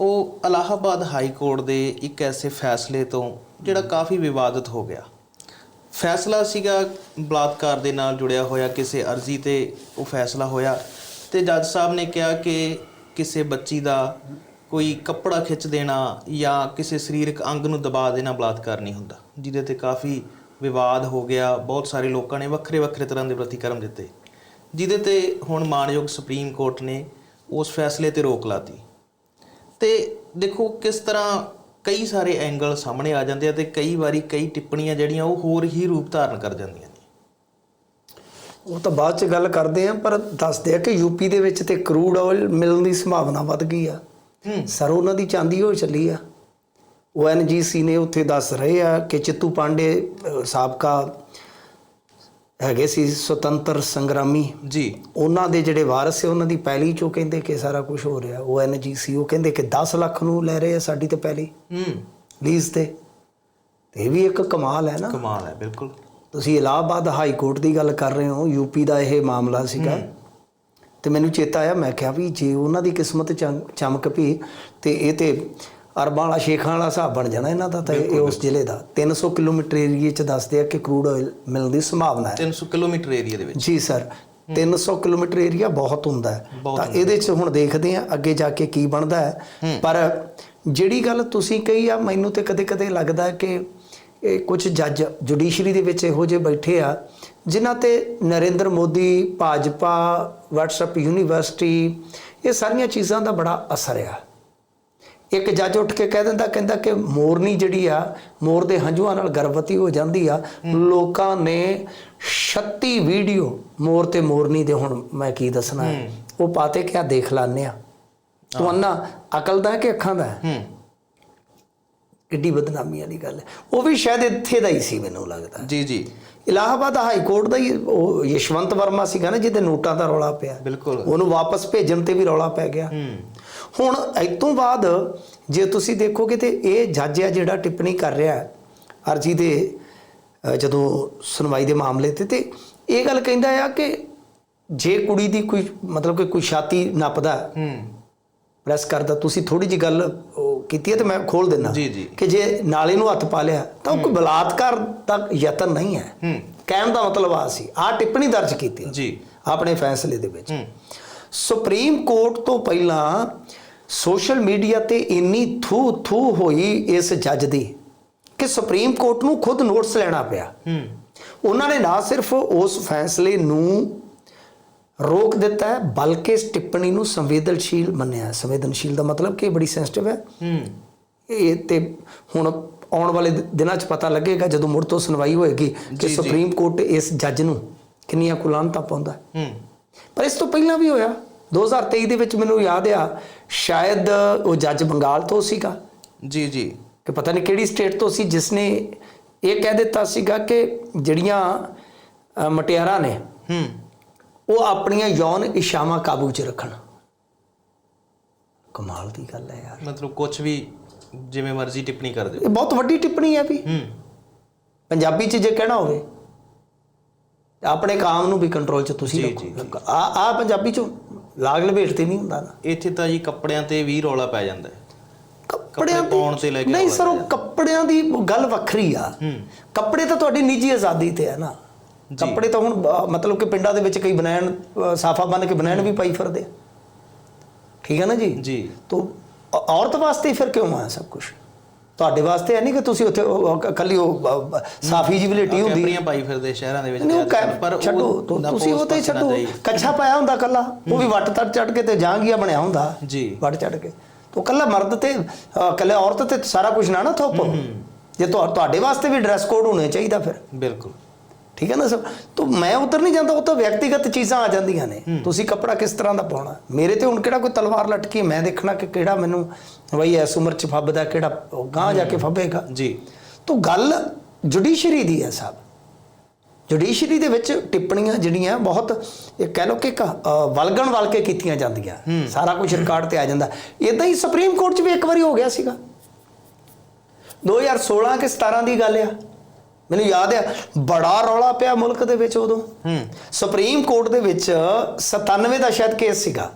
ਉਹ Allahabad high court ਦੇ ਇੱਕ ਐਸੇ ਫੈਸਲੇ ਤੋਂ ਜਿਹੜਾ ਕਾਫੀ ਵਿਵਾਦਿਤ ਹੋ ਗਿਆ। ਫੈਸਲਾ ਸੀਗਾ ਬਲਾਤਕਾਰ ਦੇ ਨਾਲ ਜੁੜਿਆ ਹੋਇਆ ਕਿਸੇ ਅਰਜ਼ੀ ਤੇ ਉਹ ਫੈਸਲਾ ਹੋਇਆ ਤੇ ਜੱਜ ਸਾਹਿਬ ਨੇ ਕਿਹਾ ਕਿ ਕਿਸੇ ਬੱਚੀ ਦਾ ਕੋਈ ਕੱਪੜਾ ਖਿੱਚ ਦੇਣਾ ਜਾਂ ਕਿਸੇ ਸਰੀਰਕ ਅੰਗ ਨੂੰ ਦਬਾ ਦੇਣਾ ਬਲਾਤਕਾਰ ਨਹੀਂ ਹੁੰਦਾ ਜਿਹਦੇ ਤੇ ਕਾਫੀ ਵਿਵਾਦ ਹੋ ਗਿਆ ਬਹੁਤ ਸਾਰੇ ਲੋਕਾਂ ਨੇ ਵੱਖਰੇ ਵੱਖਰੇ ਤਰ੍ਹਾਂ ਦੇ ਪ੍ਰਤੀਕਰਮ ਦਿੱਤੇ ਜਿਹਦੇ ਤੇ ਹੁਣ ਮਾਨਯੋਗ ਸੁਪਰੀਮ ਕੋਰਟ ਨੇ ਉਸ ਫੈਸਲੇ ਤੇ ਰੋਕ ਲਾਤੀ। ਤੇ ਦੇਖੋ ਕਿਸ ਤਰ੍ਹਾਂ ਕਈ ਸਾਰੇ ਐਂਗਲ ਸਾਹਮਣੇ ਆ ਜਾਂਦੇ ਆ ਤੇ ਕਈ ਵਾਰੀ ਕਈ ਟਿੱਪਣੀਆਂ ਜਿਹੜੀਆਂ ਉਹ ਹੋਰ ਹੀ ਰੂਪ ਧਾਰਨ ਕਰ ਜਾਂਦੀਆਂ ਨੇ। ਉਹ ਤਾਂ ਬਾਅਦ ਚ ਗੱਲ ਕਰਦੇ ਆ ਪਰ ਦੱਸਦੇ ਆ ਕਿ ਯੂਪੀ ਦੇ ਵਿੱਚ ਤੇ ਕਰੂਡ ਆਇਲ ਮਿਲਣ ਦੀ ਸੰਭਾਵਨਾ ਵੱਧ ਗਈ ਆ। ਸਰ ਉਹਨਾਂ ਦੀ ਚਾਂਦੀ ਹੋ ਚੱਲੀ ਆ। ਓਐਨਜੀਸੀ ਨੇ ਉੱਥੇ ਦੱਸ ਰਹੇ ਆ ਕਿ ਚਿੱਤੂ ਪਾਂਡੇ ਸਾਬਕਾ ਹੈਗੇ ਸੀ ਸੁਤੰਤਰ ਸੰਗਰਾਮੀ। ਜੀ। ਉਹਨਾਂ ਦੇ ਜਿਹੜੇ ਵਾਰਸ ਸੀ ਉਹਨਾਂ ਦੀ ਪਹਿਲੀ ਚੋਂ ਕਹਿੰਦੇ ਕਿ ਸਾਰਾ ਕੁਝ ਹੋ ਰਿਹਾ। ਓਐਨਜੀਸੀ ਉਹ ਕਹਿੰਦੇ ਕਿ 10 ਲੱਖ ਨੂੰ ਲੈ ਰਹੇ ਆ ਸਾਡੀ ਤੇ ਪਹਿਲੀ ਹੂੰ। ਲੀਜ਼ ਤੇ। ਇਹ ਵੀ ਇੱਕ ਕਮਾਲ ਹੈ ਨਾ। ਕਮਾਲ ਹੈ ਬਿਲਕੁਲ। ਤੁਸੀਂ ਇਲਾਹਾਬਾਦ ਹਾਈ ਕੋਰਟ ਦੀ ਗੱਲ ਕਰ ਰਹੇ ਹੋ ਯੂਪੀ ਦਾ ਇਹ ਮਾਮਲਾ ਸੀਗਾ। ਤੇ ਮੈਨੂੰ ਚੇਤਾ ਆਇਆ ਮੈਂ ਕਿਹਾ ਵੀ ਜੇ ਉਹਨਾਂ ਦੀ ਕਿਸਮਤ ਚਮ- ਚਮਕ ਪਈ ਤੇ ਇਹ ਤੇ ਅਰਬਾਂ ਵਾਲਾ ਸ਼ੇਖਾਂ ਵਾਲਾ ਹਿਸਾਬ ਬਣ ਜਾਣਾ ਇਹਨਾਂ ਦਾ ਤਾਂ ਇਹ ਉਸ ਜ਼ਿਲ੍ਹੇ ਦਾ। 300 ਕਿਲੋਮੀਟਰ ਏਰੀਏ ਚ ਦੱਸਦੇ ਆ ਕਿ ਕਰੂਡ ਆਇਲ ਮਿਲਣ ਦੀ ਸੰਭਾਵਨਾ ਹੈ। 300 ਕਿਲੋਮੀਟਰ ਏਰੀਆ ਦੇ ਵਿੱਚ। ਜੀ ਸਰ 300 ਕਿਲੋਮੀਟਰ ਏਰੀਆ ਬਹੁਤ ਹੁੰਦਾ ਹੈ। ਤਾਂ ਇਹਦੇ ਚ ਹੁਣ ਦੇਖਦੇ ਆ ਅੱਗੇ ਜਾ ਕੇ ਕੀ ਬਣਦਾ ਹੈ। ਪਰ ਜਿਹੜੀ ਗੱਲ ਤੁਸੀਂ ਕਹੀ ਆ ਮੈਨੂੰ ਤੇ ਕਦੇ-ਕਦੇ ਲੱਗਦਾ ਕਿ ਇਹ ਕੁਝ ਜੱਜ ਜੁਡੀਸ਼ਰੀ ਦੇ ਵਿੱਚ ਇਹੋ ਜਿਹੇ ਬੈਠੇ ਆ ਜਿਨ੍ਹਾਂ ਤੇ ਨਰਿੰਦਰ ਮੋਦੀ ਭਾਜਪਾ WhatsApp ਯੂਨੀਵਰਸਿਟੀ ਇਹ ਸਾਰੀਆਂ ਚੀਜ਼ਾਂ ਦਾ ਬੜਾ ਅਸਰ ਆ। ਇੱਕ ਜੱਜ ਉੱਠ ਕੇ ਕਹਿ ਦਿੰਦਾ ਕਹਿੰਦਾ ਕਿ ਮੋਰਨੀ ਜਿਹੜੀ ਆ ਮੋਰ ਦੇ ਹੰਝੂਆਂ ਨਾਲ ਗਰਭਵਤੀ ਹੋ ਜਾਂਦੀ ਆ। ਲੋਕਾਂ ਨੇ 36 ਵੀਡੀਓ ਮੋਰ ਤੇ ਮੋਰਨੀ ਦੇ ਹੁਣ ਮੈਂ ਕੀ ਦੱਸਣਾ ਹੈ। ਉਹ ਪਾਤੇ ਕਿ ਆ ਦੇਖ ਲਾਨੇ ਆ। ਤੂੰ ਅੰਨਾ ਅਕਲ ਦਾ ਕਿ ਅੱਖਾਂ ਦਾ ਕਿੱਡੀ ਬਦਨਾਮੀ ਵਾਲੀ ਗੱਲ ਹੈ। ਉਹ ਵੀ ਸ਼ਾਇਦ ਇੱਥੇ ਦਾ ਹੀ ਸੀ ਮੈਨੂੰ ਲੱਗਦਾ। ਜੀ ਜੀ। ਇਲਾਹਾਬਾਦ ਹਾਈ ਕੋਰਟ ਦਾ ਹੀ ਉਹ ਯਸ਼ਵੰਤ ਵਰਮਾ ਸੀਗਾ ਨਾ ਜਿਹਦੇ ਨੋਟਾਂ ਦਾ ਰੌਲਾ ਪਿਆ। ਬਿਲਕੁਲ। ਉਹਨੂੰ ਵਾਪਸ ਭੇਜਣ ਤੇ ਵੀ ਰੌਲਾ ਪੈ ਗਿਆ। ਹੂੰ। ਹੁਣ ਇਸ ਤੋਂ ਬਾਅਦ ਜੇ ਤੁਸੀਂ ਦੇਖੋਗੇ ਤੇ ਇਹ ਜੱਜ ਆ ਜਿਹੜਾ ਟਿੱਪਣੀ ਕਰ ਰਿਹਾ ਅਰਜੀ ਦੇ ਜਦੋਂ ਸੁਣਵਾਈ ਦੇ ਮਾਮਲੇ ਤੇ ਤੇ ਇਹ ਗੱਲ ਕਹਿੰਦਾ ਆ ਕਿ ਜੇ ਕੁੜੀ ਦੀ ਕੋਈ ਮਤਲਬ ਕਿ ਕੋਈ ਛਾਤੀ ਨੱਪਦਾ ਹੂੰ। ਪ੍ਰੈਸ ਕਰਦਾ ਤੁਸੀਂ ਥੋੜੀ ਜੀ ਗੱਲ ਕੀਤੀ ਹੈ ਤੇ ਮੈਂ ਖੋਲ ਦਿੰਦਾ। ਜੀ, ਜੀ। ਕਿ ਜੇ ਨਾਲੇ ਨੂੰ ਹੱਥ ਪਾ ਲਿਆ ਤਾਂ ਉਹ ਕੋਈ ਬਲਾਤਕਾਰ ਦਾ ਯਤਨ ਨਹੀਂ ਹੈ। ਹੂੰ। ਕਹਿਣ ਦਾ ਮਤਲਬ ਆ ਸੀ ਆ ਟਿੱਪਣੀ ਦਰਜ ਕੀਤੀ। ਜੀ। ਆਪਣੇ ਫੈਸਲੇ ਦੇ ਵਿੱਚ। ਹੂੰ। ਸੁਪਰੀਮ ਕੋਰਟ ਤੋਂ ਪਹਿਲਾਂ ਸੋਸ਼ਲ ਮੀਡੀਆ ਤੇ ਇੰਨੀ ਥੂ ਥੂ ਹੋਈ ਇਸ ਜੱਜ ਦੀ ਕਿ ਸੁਪਰੀਮ ਕੋਰਟ ਨੂੰ ਖੁਦ ਨੋਟਿਸ ਲੈਣਾ ਪਿਆ ਹੂੰ ਉਹਨਾਂ ਨੇ ਨਾ ਸਿਰਫ ਉਸ ਫੈਸਲੇ ਨੂੰ ਰੋਕ ਦਿੱਤਾ ਹੈ ਬਲਕਿ ਇਸ ਟਿੱਪਣੀ ਨੂੰ ਸੰਵੇਦਨਸ਼ੀਲ ਮੰਨਿਆ। ਸੰਵੇਦਨਸ਼ੀਲ ਦਾ ਮਤਲਬ ਕਿ ਬੜੀ ਸੈਂਸਿਟਿਵ ਹੈ ਹੂੰ ਇਹ ਤੇ ਹੁਣ ਆਉਣ ਵਾਲੇ ਦਿਨਾਂ 'ਚ ਪਤਾ ਲੱਗੇਗਾ ਜਦੋਂ ਮੁੜ ਤੋਂ ਸੁਣਵਾਈ ਹੋਏਗੀ ਕਿ। ਸੁਪਰੀਮ ਕੋਰਟ ਇਸ ਜੱਜ ਨੂੰ ਕਿੰਨੀਆਂ ਕੁਲਾਨਤਾਂ ਪਾਉਂਦਾ। ਹੂੰ ਪਰ ਇਸ ਤੋਂ ਪਹਿਲਾਂ ਵੀ ਹੋਇਆ 2023 ਦੇ ਵਿੱਚ ਮੈਨੂੰ ਯਾਦ ਆ ਸ਼ਾਇਦ ਉਹ ਜੱਜ ਬੰਗਾਲ ਤੋਂ ਸੀਗਾ। ਜੀ ਜੀ। ਕਿ ਪਤਾ ਨਹੀਂ ਕਿਹੜੀ ਸਟੇਟ ਤੋਂ ਸੀ ਜਿਸ ਨੇ ਇਹ ਕਹਿ ਦਿੱਤਾ ਸੀਗਾ ਕਿ ਜਿਹੜੀਆਂ ਮਟਿਆਰਾਂ ਨੇ ਹੂੰ। ਉਹ ਆਪਣੀਆਂ ਯੌਨ ਇਸ਼ਾਵਾਂ ਕਾਬੂ 'ਚ ਰੱਖਣ। ਕਮਾਲ ਦੀ ਗੱਲ ਹੈ ਯਾਰ। ਮਤਲਬ ਕੁਝ ਵੀ ਜਿਵੇਂ ਮਰਜ਼ੀ ਟਿੱਪਣੀ ਕਰ ਦਿਓ। ਇਹ ਬਹੁਤ ਵੱਡੀ ਟਿੱਪਣੀ ਹੈ ਵੀ। ਹੂੰ। ਪੰਜਾਬੀ 'ਚ ਜੇ ਕਹਿਣਾ ਹੋਵੇ ਆਪਣੇ ਕਾਮ ਨੂੰ ਵੀ ਕੰਟਰੋਲ 'ਚ ਤੁਸੀਂ ਰੱਖੋ। ਆ ਆ ਪੰਜਾਬੀ 'ਚ ਲਾਗ ਲਪੇਟ ਤੇ ਨਹੀਂ ਹੁੰਦਾ ਨਾ। ਇੱਥੇ ਤਾਂ ਜੀ ਕੱਪੜਿਆਂ ਤੇ ਵੀ ਰੌਲਾ ਪੈ ਜਾਂਦਾ ਹੈ। ਕੱਪੜਿਆਂ ਕੱਪੜੇ ਪਾਉਣ ਤੇ ਲੈ ਕੇ ਨਹੀਂ ਸਰ ਉਹ। ਕੱਪੜਿਆਂ ਦੀ ਗੱਲ ਵੱਖਰੀ ਆ। ਕੱਪੜੇ ਤਾਂ ਤੁਹਾਡੀ ਨਿੱਜੀ ਆਜ਼ਾਦੀ ਤੇ ਹੈ ਨਾ। ਕੱਪੜੇ ਤਾਂ ਹੁਣ ਮਤਲਬ ਕਿ ਪਿੰਡਾਂ ਦੇ ਵਿੱਚ ਕਈ ਬਨੈਣ ਅ, ਸਾਫਾ ਬੰਨ ਕੇ ਬਨੈਣ ਵੀ ਪਾਈ ਫਿਰਦੇ ਆ। ਠੀਕ ਹੈ ਨਾ ਜੀ? ਜੀ। ਤੋ ਔਰਤ ਵਾਸਤੇ ਫਿਰ ਕਿਉਂ ਆ ਸਭ ਕੁਝ ਤੁਹਾਡੇ ਵਾਸਤੇ ਹੈ ਨਹੀਂ ਕਿ ਤੁਸੀਂ ਉੱਥੇ ਉਹ- ਉਹ ਕੱਲੀ ਉਹ ਸਾਫੀ ਜੀ ਵਲੇਟੀ ਹੁੰਦੀ ਕੈਪਰੀਆਂ ਪਾਈ ਫਿਰਦੇ ਸ਼ਹਿਰਾਂ ਦੇ ਵਿੱਚ ਉਹ ਕਹਿ ਛੱਡੋ ਤੁਸੀਂ ਉਹ ਤੇ ਛੱਡੋ। ਕੱਛਾ ਪਾਇਆ ਹੁੰਦਾ ਕੱਲਾ ਉਹ ਵੀ ਵੱਟ ਤੜ ਚੜ ਕੇ ਤੇ ਜਾਂਗੀਆ ਬਣਿਆ ਹੁੰਦਾ। ਜੀ। ਵੱਟ ਚੜ ਕੇ। ਤੋ ਕੱਲਾ ਮਰਦ ਤੇ ਕੱਲੇ ਔਰਤ ਤੇ ਸਾਰਾ ਕੁਝ ਨਾ ਨਾ ਥੋਪੋ। ਜੇ ਤੁਹਾ- ਤੁਹਾਡੇ ਵਾਸਤੇ ਵੀ ਡਰੈਸ ਕੋਡ ਹੋਣਾ ਚਾਹੀਦਾ ਫਿਰ। ਬਿਲਕੁਲ। ਠੀਕ ਹੈ ਨਾ ਸਰ? ਤੋ ਮੈਂ ਉਧਰ ਨਹੀਂ ਜਾਂਦਾ ਉਹ ਤਾਂ ਵਿਅਕਤੀਗਤ ਚੀਜ਼ਾਂ ਆ ਜਾਂਦੀਆਂ ਨੇ। ਤੁਸੀਂ ਕੱਪੜਾ ਕਿਸ ਤਰ੍ਹਾਂ ਦਾ ਪਾਉਣਾ? ਮੇਰੇ ਤੇ ਹੁਣ ਕਿਹੜਾ ਕੋਈ ਤਲਵਾਰ ਲਟਕੀ ਮੈਂ ਦੇਖਣਾ ਕਿ ਕਿਹੜਾ ਮੈਨੂੰ ਬਈ ਇਸ ਉਮਰ ਚ ਫੱਬਦਾ ਕਿਹੜਾ ਗਾਂ ਜਾ ਕੇ ਫੱਬੇਗਾ। ਜੀ। ਤੋ ਗੱਲ ਜੁਡੀਸ਼ਰੀ ਦੀ ਹੈ ਸਾਹਿਬ ਜੁਡੀਸ਼ਰੀ ਦੇ ਵਿੱਚ ਟਿੱਪਣੀਆਂ ਜਿਹੜੀਆਂ ਬਹੁਤ ਇਹ ਕਹਿ ਲਓ ਕਿ ਵਲਗਣ ਵਲ ਕੇ ਕੀਤੀਆਂ ਜਾਂਦੀਆਂ। ਸਾਰਾ ਕੁਝ ਰਿਕਾਰਡ ਤੇ ਆ ਜਾਂਦਾ। ਇਦਾਂ ਹੀ ਸੁਪਰੀਮ ਕੋਰਟ 'ਚ ਵੀ ਇੱਕ ਵਾਰੀ ਹੋ ਗਿਆ ਸੀਗਾ। 2016 ਕਿ 17 ਦੀ ਗੱਲ ਆ? ਮੈਨੂੰ ਯਾਦ ਆ ਬੜਾ ਰੌਲਾ ਪਿਆ ਮੁਲਕ ਦੇ ਵਿੱਚ ਉਦੋਂ। ਹੂੰ। ਸੁਪਰੀਮ ਕੋਰਟ ਦੇ ਵਿੱਚ 97 ਦਾ ਸ਼ਾਇਦ ਕੇਸ ਸੀਗਾ।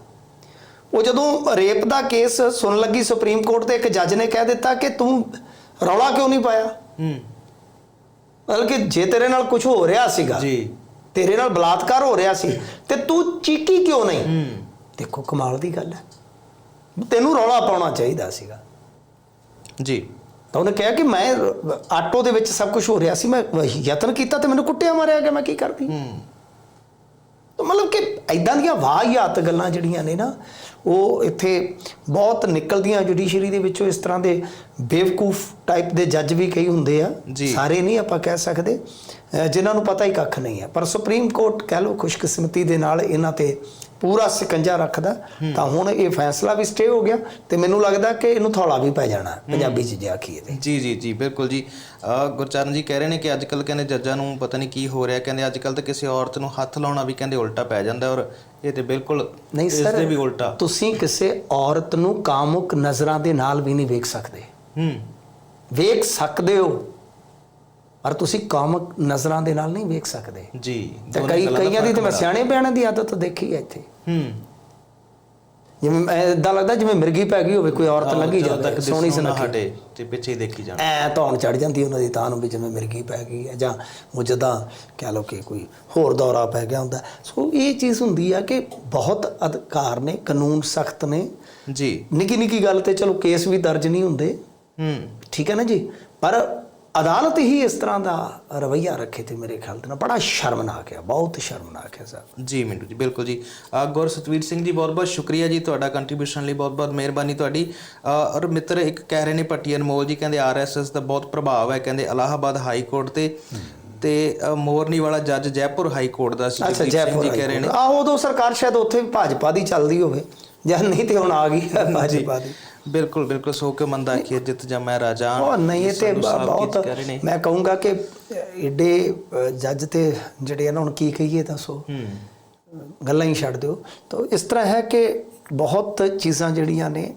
ਉਹ ਜਦੋਂ ਰੇਪ ਦਾ ਕੇਸ ਸੁਣ ਲੱਗੀ ਸੁਪਰੀਮ ਕੋਰਟ ਤੇ ਇੱਕ ਜੱਜ ਨੇ ਕਹਿ ਦਿੱਤਾ ਕਿ ਤੂੰ ਰੌਲਾ ਕਿਉਂ ਨਹੀਂ ਪਾਇਆ? ਹੂੰ। ਬਲਕਿ ਜੇ ਤੇਰੇ ਨਾਲ ਕੁਝ ਹੋ ਰਿਹਾ ਸੀਗਾ ਜੀ। ਤੇਰੇ ਨਾਲ ਬਲਾਤਕਾਰ ਹੋ ਰਿਹਾ ਸੀ ਤੇ ਤੂੰ ਚੀਕੀ ਕਿਉਂ ਨਹੀਂ? ਹੂੰ। ਦੇਖੋ ਕਮਾਲ ਦੀ ਗੱਲ ਹੈ। ਤੈਨੂੰ ਰੌਲਾ ਪਾਉਣਾ ਚਾਹੀਦਾ ਸੀਗਾ। ਜੀ। ਤਾਂ ਉਹਨੇ ਕਿਹਾ ਕਿ ਮੈਂ ਆਟੋ ਦੇ ਵਿੱਚ ਸਭ ਕੁਝ ਹੋ ਰਿਹਾ ਸੀ ਮੈਂ ਯਤਨ ਕੀਤਾ ਤੇ ਮੈਨੂੰ ਕੁੱਟਿਆ ਮਾਰਿਆ ਗਿਆ ਮੈਂ ਕੀ ਕਰਦੀ? ਹੂੰ। ਤਾਂ ਮਤਲਬ ਕਿ ਐਦਾਂ ਦੀਆਂ ਵਾਹਿਯਾਤ ਗੱਲਾਂ ਜਿਹੜੀਆਂ ਨੇ ਨਾ ਉਹ ਇੱਥੇ ਬਹੁਤ ਨਿਕਲਦੀਆਂ ਜੁਡੀਸ਼ਰੀ ਦੇ ਵਿੱਚੋਂ ਇਸ ਤਰ੍ਹਾਂ ਦੇ ਬੇਵਕੂਫ ਟਾਈਪ ਦੇ ਜੱਜ ਵੀ ਕਈ ਹੁੰਦੇ ਆ। ਸਾਰੇ ਨਹੀਂ ਆਪਾਂ ਕਹਿ ਸਕਦੇ ਜਿਨ੍ਹਾਂ ਨੂੰ ਪਤਾ ਹੀ ਕੱਖ ਨਹੀਂ ਹੈ। ਪਰ ਸੁਪਰੀਮ ਕੋਰਟ ਕਹਿ ਲਓ ਖੁਸ਼ਕਿਸਮਤੀ ਦੇ ਨਾਲ ਇਹਨਾਂ ਤੇ ਪੂਰਾ ਸਿਕੰਜਾ ਰੱਖਦਾ ਤਾਂ ਹੁਣ ਇਹ ਫੈਸਲਾ ਵੀ ਸਟੇ ਹੋ ਗਿਆ ਤੇ ਮੈਨੂੰ ਲੱਗਦਾ ਕਿ ਇਹਨੂੰ ਥੌਲਾ ਵੀ ਪੈ ਜਾਣਾ ਪੰਜਾਬੀ ਚ ਜੇ ਆਖੀਏ ਤੇ ਜੀ ਜੀ ਜੀ ਬਿਲਕੁਲ ਜੀ। ਗੁਰਚਰਨ ਜੀ ਕਹਿ ਰਹੇ ਨੇ ਕਿ ਅੱਜ ਕੱਲ ਕਹਿੰਦੇ ਜੱਜਾਂ ਨੂੰ ਪਤਾ ਨਹੀਂ ਕੀ ਹੋ ਰਿਹਾ ਕਹਿੰਦੇ ਅੱਜ ਕੱਲ ਤਾਂ ਕਿਸੇ ਔਰਤ ਨੂੰ ਹੱਥ ਲਾਉਣਾ ਵੀ ਕਹਿੰਦੇ ਉਲਟਾ ਪੈ ਜਾਂਦਾ ਔਰ ਇਹ ਤੇ ਬਿਲਕੁਲ ਨਹੀਂ ਇਸ ਸਰ ਦੇ ਵੀ ਉਲਟਾ। ਤੁਸੀਂ ਕਿਸੇ ਔਰਤ ਨੂੰ ਕਾਮੁਕ ਨਜ਼ਰਾਂ ਦੇ ਨਾਲ ਵੀ ਨਹੀਂ ਵੇਖ ਸਕਦੇ। ਹੂੰ। ਵੇਖ ਸਕਦੇ ਹੋ। ਪਰ ਤੁਸੀਂ ਕਾਮਕ ਨਜ਼ਰਾਂ ਦੇ ਨਾਲ ਨਹੀਂ ਵੇਖ ਸਕਦੇ। ਜੀ ਤੇ ਕਈ ਕਈਆਂ ਦੀ ਤੇ ਮੈਂ। ਸਿਆਣੇ ਬਿਆਨਾਂ ਦੀ ਆਦਤ ਦੇਖੀ ਹੈ ਇੱਥੇ। ਹੂੰ। ਜਿਵੇਂ ਇਦਾਂ ਲੱਗਦਾ ਜਿਵੇਂ ਮਿਰਗੀ ਪੈ ਗਈ ਹੋਵੇ ਕੋਈ ਔਰਤ ਲੰਘੀ ਜਦੋਂ ਸੋਹਣੀ ਸੁਨੱਖੀ। ਤੇ ਪਿੱਛੇ ਹੀ ਦੇਖੀ ਜਾਣਾ। ਐ ਧੌਣ ਚੜ ਜਾਂਦੀ ਉਹਨਾਂ ਦੀ ਤਾਂ ਨੂੰ ਵੀ ਜਿਵੇਂ ਮਿਰਗੀ ਪੈ ਗਈ ਹੈ ਜਾਂ ਉਹ ਜਦਾਂ ਕਹਿ ਲਓ ਕਿ ਕੋਈ ਹੋਰ ਦੌਰਾ ਪੈ ਗਿਆ ਹੁੰਦਾ। ਸੋ ਇਹ ਚੀਜ਼ ਹੁੰਦੀ ਆ ਕਿ ਬਹੁਤ ਅਧਿਕਾਰ ਨੇ ਕਾਨੂੰਨ ਸਖਤ ਨੇ। ਜੀ। ਨਿੱਕੀ ਨਿੱਕੀ ਗੱਲ ਤੇ ਚਲੋ ਕੇਸ ਵੀ ਦਰਜ ਨਹੀਂ ਹੁੰਦੇ। ਹੂੰ। ਠੀਕ ਹੈ ਨਾ ਜੀ? ਪਰ ਅਦਾਲਤ ਹੀ ਇਸ ਤਰ੍ਹਾਂ ਦਾ ਰਵਈਆ ਰੱਖੇ ਤੇ ਮੇਰੇ ਖਿਆਲ ਤੇ ਨਾ ਬੜਾ ਸ਼ਰਮਨਾਕ ਹੈ ਬਹੁਤ ਸ਼ਰਮਨਾਕ ਹੈ ਸਰ। ਜੀ ਮਿੰਟੂ ਜੀ ਬਿਲਕੁਲ ਜੀ। ਗੁਰ ਸਤਵੀਰ ਸਿੰਘ ਜੀ ਬਹੁਤ ਬਹੁਤ ਸ਼ੁਕਰੀਆ ਜੀ ਤੁਹਾਡਾ ਕੰਟਰੀਬਿਊਸ਼ਨ ਲਈ ਬਹੁਤ ਬਹੁਤ ਮਿਹਰਬਾਨੀ ਤੁਹਾਡੀ। ਔਰ ਮਿੱਤਰ ਇੱਕ ਕਹਿ ਰਹੇ ਨੇ ਪੱਟੀ ਅਨਮੋਲ ਜੀ ਕਹਿੰਦੇ ਆਰਐਸਐਸ ਦਾ ਬਹੁਤ ਪ੍ਰਭਾਵ ਹੈ ਕਹਿੰਦੇ ਇਲਾਹਾਬਾਦ ਹਾਈ ਕੋਰਟ ਤੇ। ਤੇ ਮੋਰਨੀ ਵਾਲਾ ਜੱਜ ਜੈਪੁਰ ਹਾਈ ਕੋਰਟ ਦਾ ਸੀ ਅੱਛਾ ਜੈਪੁਰ ਜੀ ਕਹਿ ਰਹੇ ਨੇ। ਆਹ ਉਦੋਂ ਸਰਕਾਰ ਸ਼ਾਇਦ ਉੱਥੇ ਵੀ ਭਾਜਪਾ ਦੀ ਚੱਲਦੀ ਹੋਵੇ ਜਾਂ ਨਹੀਂ ਤੇ ਹੁਣ ਆ ਗਈ ਭਾਜਪਾ ਦੀ। ਬਿਲਕੁਲ ਬਿਲਕੁਲ ਸੋ ਕੇ ਮੰਦਾ ਆਖੀਏ ਜਿੱਤ ਜਮੈ ਰਾਜਾ ਉਹ ਨਹੀਂ ਇਹ ਤੇ ਬਹੁਤ ਮੈਂ ਕਹੂੰਗਾ ਕਿ ਏਡੇ ਜੱਜ ਤੇ ਜਿਹੜੇ ਇਹਨਾਂ ਹੁਣ ਕੀ ਕਹੀਏ ਦੱਸੋ ਗੱਲਾਂ ਹੀ ਛੱਡ ਦਿਓ। ਤਾਂ ਇਸ ਤਰ੍ਹਾਂ ਹੈ ਕਿ ਬਹੁਤ ਚੀਜ਼ਾਂ ਜਿਹੜੀਆਂ ਨੇ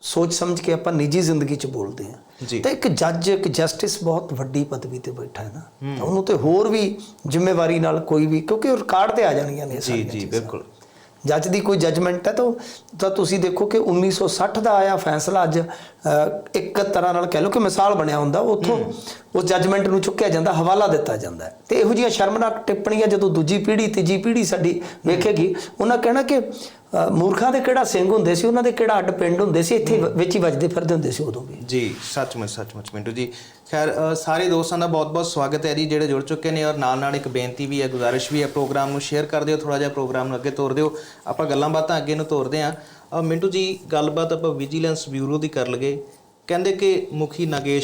ਸੋਚ ਸਮਝ ਕੇ ਆਪਾਂ ਨਿੱਜੀ ਜ਼ਿੰਦਗੀ 'ਚ ਬੋਲਦੇ ਜੀ। ਹਾਂ ਤਾਂ ਇੱਕ ਜੱਜ ਇੱਕ ਜਸਟਿਸ ਬਹੁਤ ਵੱਡੀ ਪਦਵੀ ਤੇ ਬੈਠਾ ਹੈ ਨਾ। ਤਾਂ ਉਹਨੂੰ ਤੇ ਹੋਰ ਵੀ ਜ਼ਿੰਮੇਵਾਰੀ ਨਾਲ ਕੋਈ ਵੀ ਕਿਉਂਕਿ ਰਿਕਾਰਡ ਤੇ ਆ ਜਾਣਗੀਆਂ ਨੇ ਜੀ ਜੀ। ਬਿਲਕੁਲ। ਜੱਜ ਦੀ ਕੋਈ ਜੱਜਮੈਂਟ ਹੈ ਤਾਂ ਤਾਂ ਤੁਸੀਂ ਦੇਖੋ ਕਿ 1960 ਦਾ ਆਇਆ ਫੈਸਲਾ ਅੱਜ ਇੱਕ ਤਰ੍ਹਾਂ ਨਾਲ ਕਹਿ ਲਓ ਕਿ ਮਿਸਾਲ ਬਣਿਆ ਹੁੰਦਾ ਉੱਥੋਂ ਉਸ ਜੱਜਮੈਂਟ ਨੂੰ ਚੁੱਕਿਆ ਜਾਂਦਾ ਹਵਾਲਾ ਦਿੱਤਾ ਜਾਂਦਾ। ਤੇ ਇਹੋ ਜਿਹੀਆਂ ਸ਼ਰਮਨਾਕ ਟਿੱਪਣੀਆਂ ਜਦੋਂ ਦੂਜੀ ਪੀੜ੍ਹੀ ਤੀਜੀ ਪੀੜ੍ਹੀ ਸਾਡੀ ਵੇਖੇਗੀ ਉਹਨਾਂ ਕਹਿਣਾ ਕਿ ਮੂਰਖਾਂ ਦੇ ਕਿਹੜਾ ਸਿੰਘ ਹੁੰਦੇ ਸੀ ਉਹਨਾਂ ਦੇ ਕਿਹੜਾ ਅੱਡ ਪਿੰਡ ਹੁੰਦੇ ਸੀ ਇੱਥੇ ਵਿੱਚ ਹੀ ਵੱਜਦੇ ਫਿਰਦੇ ਹੁੰਦੇ ਸੀ ਉਦੋਂ ਵੀ। ਜੀ ਸੱਚਮੁੱਚ ਸੱਚਮੁੱਚ ਮਿੰਟੂ ਜੀ। ਖੈਰ ਸਾਰੇ ਦੋਸਤਾਂ ਦਾ ਬਹੁਤ-ਬਹੁਤ ਸਵਾਗਤ ਹੈ ਜੀ ਜਿਹੜੇ ਜੁੜ ਚੁੱਕੇ ਨੇ ਔਰ ਨਾਲ-ਨਾਲ ਇੱਕ ਬੇਨਤੀ ਵੀ ਹੈ ਗੁਜ਼ਾਰਿਸ਼ ਵੀ ਹੈ ਪ੍ਰੋਗਰਾਮ ਨੂੰ ਸ਼ੇਅਰ ਕਰ ਦਿਓ ਥੋੜਾ ਜਿਹਾ ਪ੍ਰੋਗਰਾਮ ਨੂੰ ਅੱਗੇ ਤੋਰ ਦਿਓ। ਆਪਾਂ ਗੱਲਾਂ ਬਾਤਾਂ ਅੱਗੇ ਨੂੰ ਤੋਰਦੇ ਅ, ਮਿੰਟੂ ਜੀ ਗੱਲਬਾਤ ਆਪਾਂ ਵਿਜੀਲੈਂਸ ਬਿਊਰੋ ਦੀ ਕਰ ਲਗੇ ਕਹਿੰਦੇ ਕਿ ਮੁਖੀ ਨਗੇਸ਼